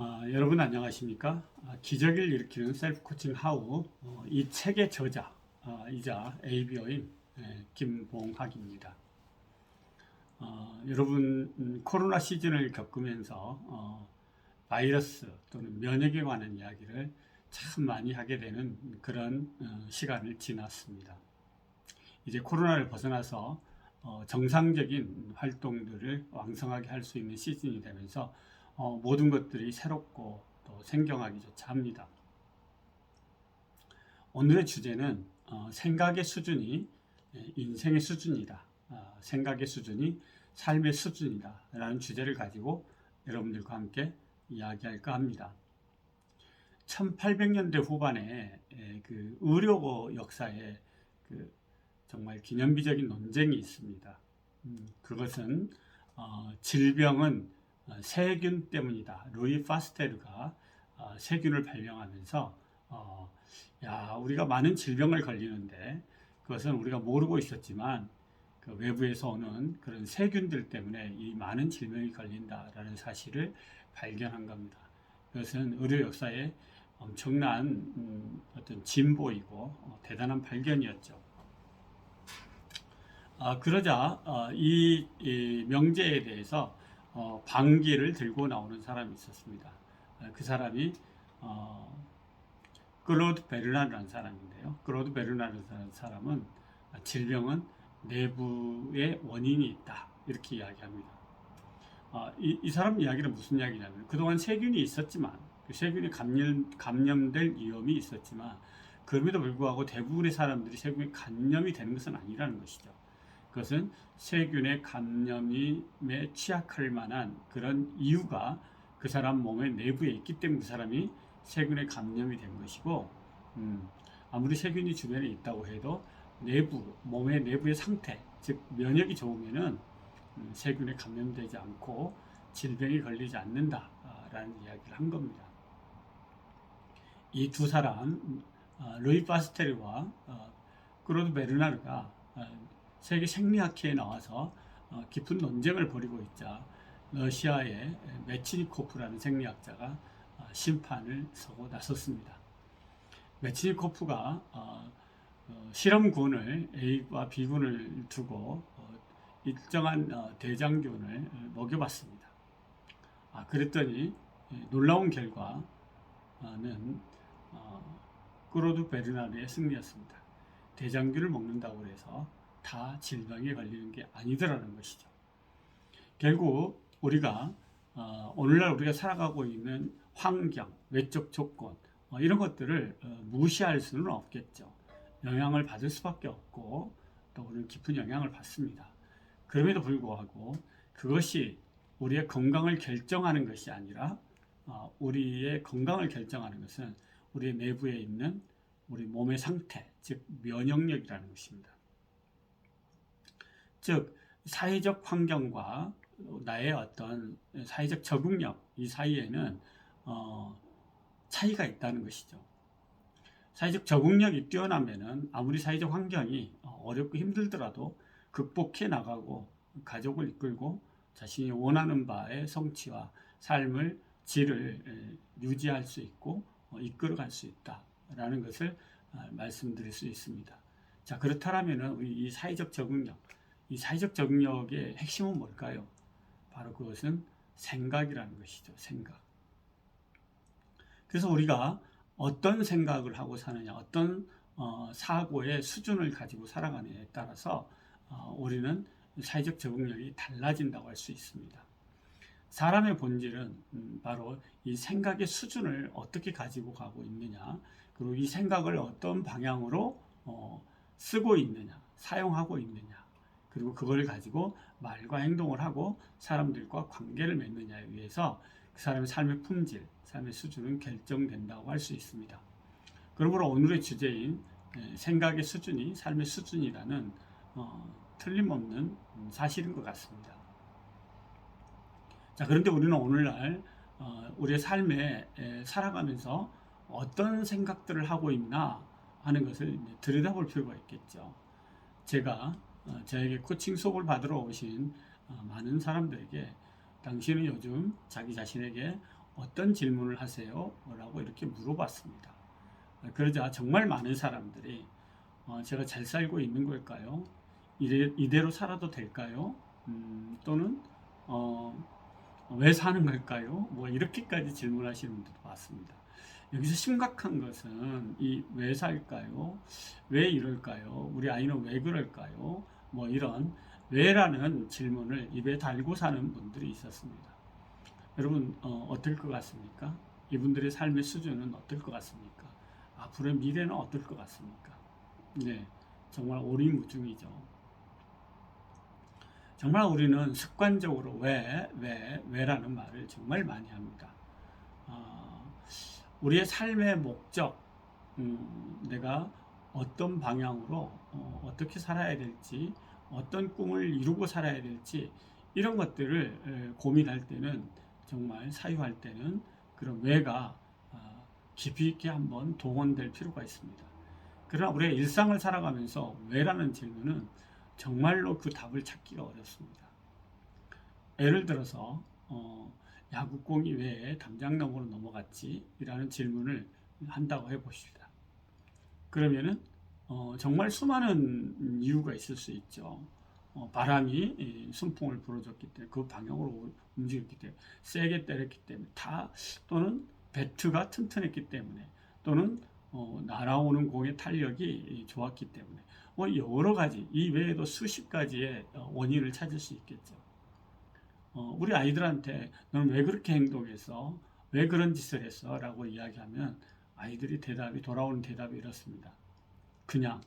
아, 여러분 안녕하십니까? 아, 기적을 일으키는 셀프 코칭 하우 어, 이 책의 저자 아, 이자 ABO인 예, 김봉학입니다. 어, 여러분 음, 코로나 시즌을 겪으면서 어, 바이러스 또는 면역에 관한 이야기를 참 많이 하게 되는 그런 어, 시간을 지났습니다. 이제 코로나를 벗어나서 어, 정상적인 활동들을 왕성하게 할 수 있는 시즌이 되면서 어, 모든 것들이 새롭고 또 생경하기조차 합니다. 오늘의 주제는 어, 생각의 수준이 예, 인생의 수준이다. 아, 생각의 수준이 삶의 수준이다. 라는 주제를 가지고 여러분들과 함께 이야기할까 합니다. 1800년대 후반에 예, 그 의료 역사에 그 정말 기념비적인 논쟁이 있습니다. 음, 그것은 어, 질병은 어, 세균 때문이다. 루이 파스테르가 어, 세균을 발명하면서 어, 야 우리가 많은 질병을 걸리는데 그것은 우리가 모르고 있었지만 그 외부에서 오는 그런 세균들 때문에 이 많은 질병이 걸린다라는 사실을 발견한 겁니다. 그것은 의료 역사에 엄청난 음, 어떤 진보이고 어, 대단한 발견이었죠. 아, 그러자 어, 이, 이 명제에 대해서 어, 방귀를 들고 나오는 사람이 있었습니다. 어, 그 사람이 어, 클로드 베르나르라는 사람인데요. 클로드 베르나르라는 사람은 질병은 내부의 원인이 있다 이렇게 이야기합니다. 어, 이, 이 사람 이야기는 무슨 이야기냐면 그동안 세균이 있었지만 그 세균이 감염, 감염될 위험이 있었지만 그럼에도 불구하고 대부분의 사람들이 세균에 감염이 되는 것은 아니라는 것이죠. 그것은 세균의 감염에 취약할 만한 그런 이유가 그 사람 몸의 내부에 있기 때문에 그 사람이 세균에 감염이 된 것이고, 음, 아무리 세균이 주변에 있다고 해도 내부, 몸의 내부의 상태, 즉 면역이 좋으면은 음, 세균에 감염되지 않고 질병이 걸리지 않는다라는 이야기를 한 겁니다. 이 두 사람, 어, 루이 파스테르와 어, 크로드 베르나르가 어, 세계 생리학회에 나와서 어, 깊은 논쟁을 벌이고 있자 러시아의 메치니코프라는 생리학자가 어, 심판을 서고 나섰습니다. 메치니코프가 어, 실험군을 A와 B군을 두고 일정한 대장균을 먹여봤습니다. 아, 그랬더니 예, 놀라운 결과는 크로드 베르나르의 승리였습니다. 대장균을 먹는다고 해서 다 질병에 걸리는 게 아니더라는 것이죠. 결국 우리가 어, 오늘날 우리가 살아가고 있는 환경, 외적 조건 어, 이런 것들을 어, 무시할 수는 없겠죠. 영향을 받을 수밖에 없고 또 우리는 깊은 영향을 받습니다. 그럼에도 불구하고 그것이 우리의 건강을 결정하는 것이 아니라 어, 우리의 건강을 결정하는 것은 우리 내부에 있는 우리 몸의 상태, 즉 면역력이라는 것입니다. 즉 사회적 환경과 나의 어떤 사회적 적응력 이 사이에는 어, 차이가 있다는 것이죠. 사회적 적응력이 뛰어나면은 아무리 사회적 환경이 어렵고 힘들더라도 극복해 나가고 가족을 이끌고 자신이 원하는 바의 성취와 삶을 질을 유지할 수 있고 어, 이끌어갈 수 있다라는 것을 어, 말씀드릴 수 있습니다. 자 그렇다면은 이 사회적 적응력 이 사회적 적응력의 핵심은 뭘까요? 바로 그것은 생각이라는 것이죠. 생각. 그래서 우리가 어떤 생각을 하고 사느냐, 어떤 어, 사고의 수준을 가지고 살아가느냐에 따라서 어, 우리는 사회적 적응력이 달라진다고 할 수 있습니다. 사람의 본질은 음, 바로 이 생각의 수준을 어떻게 가지고 가고 있느냐, 그리고 이 생각을 어떤 방향으로 어, 쓰고 있느냐, 사용하고 있느냐, 그리고 그걸 가지고 말과 행동을 하고 사람들과 관계를 맺느냐에 의해서 그 사람의 삶의 품질, 삶의 수준은 결정된다고 할 수 있습니다. 그러므로 오늘의 주제인 생각의 수준이 삶의 수준이라는 어, 틀림없는 사실인 것 같습니다. 자, 그런데 우리는 오늘날 어, 우리의 삶에 에, 살아가면서 어떤 생각들을 하고 있나 하는 것을 들여다볼 필요가 있겠죠. 제가 어, 저에게 코칭 수업을 받으러 오신 어, 많은 사람들에게 당신은 요즘 자기 자신에게 어떤 질문을 하세요? 라고 이렇게 물어봤습니다. 그러자 정말 많은 사람들이 어, 제가 잘 살고 있는 걸까요? 이대로 살아도 될까요? 음, 또는 어, 왜 사는 걸까요? 뭐 이렇게까지 질문하시는 분들도 많습니다. 여기서 심각한 것은 이 왜 살까요? 왜 이럴까요? 우리 아이는 왜 그럴까요? 뭐 이런 왜라는 질문을 입에 달고 사는 분들이 있었습니다. 여러분 어, 어떨 것 같습니까? 이분들의 삶의 수준은 어떨 것 같습니까? 앞으로의 미래는 어떨 것 같습니까? 네, 정말 오리무중이죠. 정말 우리는 습관적으로 왜, 왜, 왜라는 말을 정말 많이 합니다. 어, 우리의 삶의 목적, 음, 내가 어떤 방향으로 어, 떻게 살아야 될지, 어떤 꿈을 이루고 살아야 될지, 이런 것들을 에, 고민할 때는 정말 사유할 때는 그런 왜가 아, 깊이 있게 한번 동원될 필요가 있습니다. 그러나 우리가 일상을 살아가면서 왜라는 질문은 정말로 그 답을 찾기가 어렵습니다. 예를 들어서 어, 야구공이 왜 담장나무로 넘어갔지? 이라는 질문을 한다고 해봅시다. 그러면은 어, 정말 수많은 이유가 있을 수 있죠. 어, 바람이 이 순풍을 불어줬기 때문에 그 방향으로 움직였기 때문에 세게 때렸기 때문에 다 또는 배트가 튼튼했기 때문에 또는 어, 날아오는 공의 탄력이 좋았기 때문에 뭐 여러 가지 이 외에도 수십 가지의 어, 원인을 찾을 수 있겠죠. 어, 우리 아이들한테 너는 왜 그렇게 행동했어? 왜 그런 짓을 했어? 라고 이야기하면 아이들이 대답이 돌아오는 대답이 이렇습니다. 그냥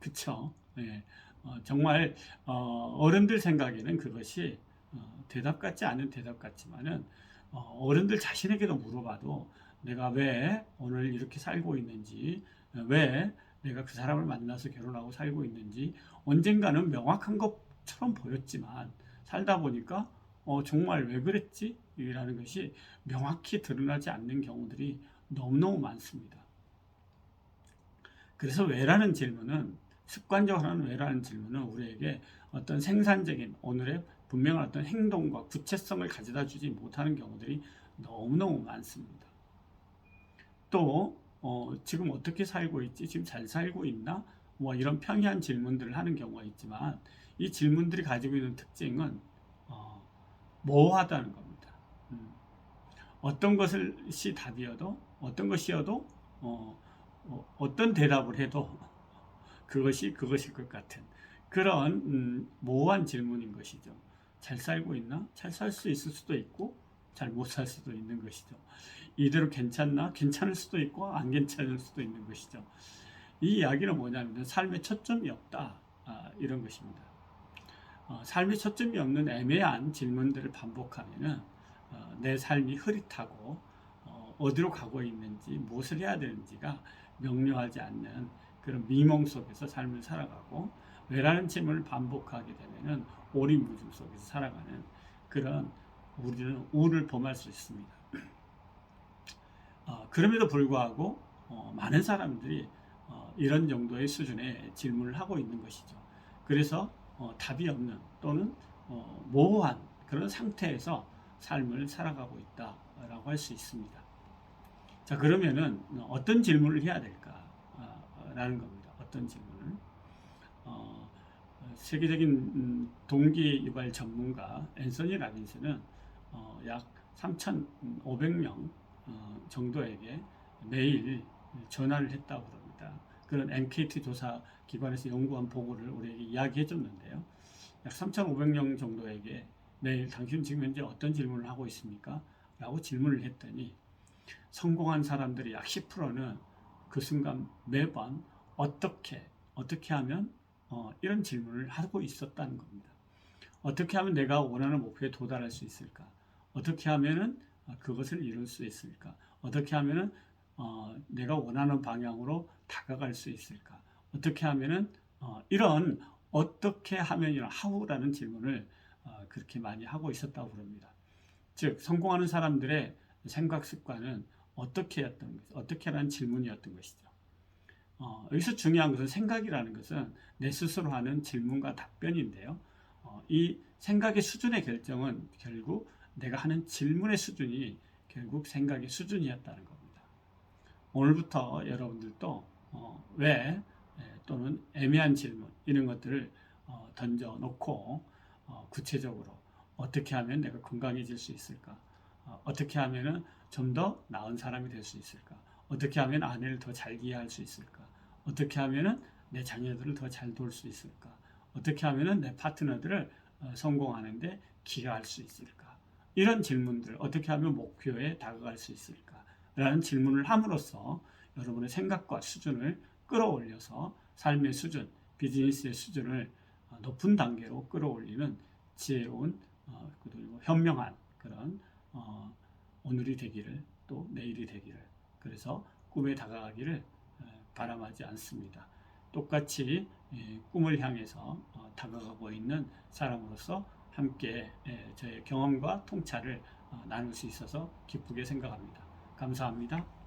그쵸? 예. 어, 정말 어, 른들 생각에는 그것이 어, 대답 같지 않은 대답 같지만은 어, 른들 자신에게도 물어봐도 내가 왜 오늘 이렇게 살고 있는지, 왜 내가 그 사람을 만나서 결혼하고 살고 있는지 언젠가는 명확한 것처럼 보였지만 살다 보니까 어, 정말 왜 그랬지? 이라는 것이 명확히 드러나지 않는 경우들이 너무너무 많습니다. 그래서 왜라는 질문은 습관적으로 하는 왜라는 질문은 우리에게 어떤 생산적인 오늘의 분명한 어떤 행동과 구체성을 가져다 주지 못하는 경우들이 너무너무 많습니다. 또 어, 지금 어떻게 살고 있지? 지금 잘 살고 있나? 뭐 이런 평이한 질문들을 하는 경우가 있지만 이 질문들이 가지고 있는 특징은 어, 모호하다는 겁니다. 음. 어떤 것이 답이어도 어떤 것이어도 어, 어, 어 떤 대답을 해도 그것이 그것일 것 같은 그런 음, 모호한 질문인 것이죠. 잘 살고 있나? 잘 살 수 있을 수도 있고 잘 못 살 수도 있는 것이죠. 이대로 괜찮나? 괜찮을 수도 있고 안 괜찮을 수도 있는 것이죠. 이 이야기는 뭐냐면 삶의 초점이 없다 아, 이런 것입니다. 어, 삶의 초점이 없는 애매한 질문들을 반복하면은 어, 내 삶이 흐릿하고 어, 어디로 가고 있는지 무엇을 해야 되는지가 명료하지 않는 그런 미몽 속에서 삶을 살아가고 왜라는 질문을 반복하게 되면은 오리무중 속에서 살아가는 그런 우리는 우를 범할 수 있습니다. 어, 그럼에도 불구하고 어, 많은 사람들이 어, 이런 정도의 수준의 질문을 하고 있는 것이죠. 그래서 어, 답이 없는 또는 어, 모호한 그런 상태에서 삶을 살아가고 있다라고 할 수 있습니다. 자 그러면은 어떤 질문을 해야 될까라는 겁니다. 어떤 질문을 어, 세계적인 음, 동기 유발 전문가 앤서니 라빈스는 어, 약 3,500명 어, 정도에게 매일 전화를 했다고 합니다. 그런 NKT 조사 기관에서 연구한 보고를 우리에게 이야기해 줬는데요. 약 3,500명 정도에게 매일 당신 지금 현재 어떤 질문을 하고 있습니까? 라고 질문을 했더니 성공한 사람들이 약 10%는 그 순간 매번 어떻게 어떻게 하면 어, 이런 질문을 하고 있었다는 겁니다. 어떻게 하면 내가 원하는 목표에 도달할 수 있을까? 어떻게 하면은 아, 그것을 이룰 수 있을까? 어떻게 하면은 어, 내가 원하는 방향으로 다가갈 수 있을까? 어떻게 하면은 어, 이런 어떻게 하면이나 하우라는 질문을 어, 그렇게 많이 하고 있었다고 그럽니다. 즉 성공하는 사람들의 생각 습관은 어떻게였던 것, 어떻게라는 질문이었던 것이죠. 어, 여기서 중요한 것은 생각이라는 것은 내 스스로 하는 질문과 답변인데요. 어, 이 생각의 수준의 결정은 결국 내가 하는 질문의 수준이 결국 생각의 수준이었다는 겁니다. 오늘부터 여러분들도 어, 왜 예, 또는 애매한 질문 이런 것들을 어, 던져 놓고 어, 구체적으로 어떻게 하면 내가 건강해질 수 있을까? 어, 어떻게 하면은 좀 더 나은 사람이 될 수 있을까? 어떻게 하면 아내를 더 잘 이해할 수 있을까? 어떻게 하면은 내 자녀들을 더잘 도울 수 있을까? 어떻게 하면은 내 파트너들을 어, 성공하는데 기여할 수 있을까? 이런 질문들 어떻게 하면 목표에 다가갈 수 있을까? 라는 질문을 함으로써 여러분의 생각과 수준을 끌어올려서 삶의 수준, 비즈니스의 수준을 어, 높은 단계로 끌어올리는 지혜로운 어, 그리고 현명한 그런 어, 오늘이 되기를 또 내일이 되기를 그래서 꿈에 다가가기를 에, 바람하지 않습니다. 똑같이 예, 꿈을 향해서 어, 다가가고 있는 사람으로서 함께 예, 저의 경험과 통찰을 어, 나눌 수 있어서 기쁘게 생각합니다. 감사합니다.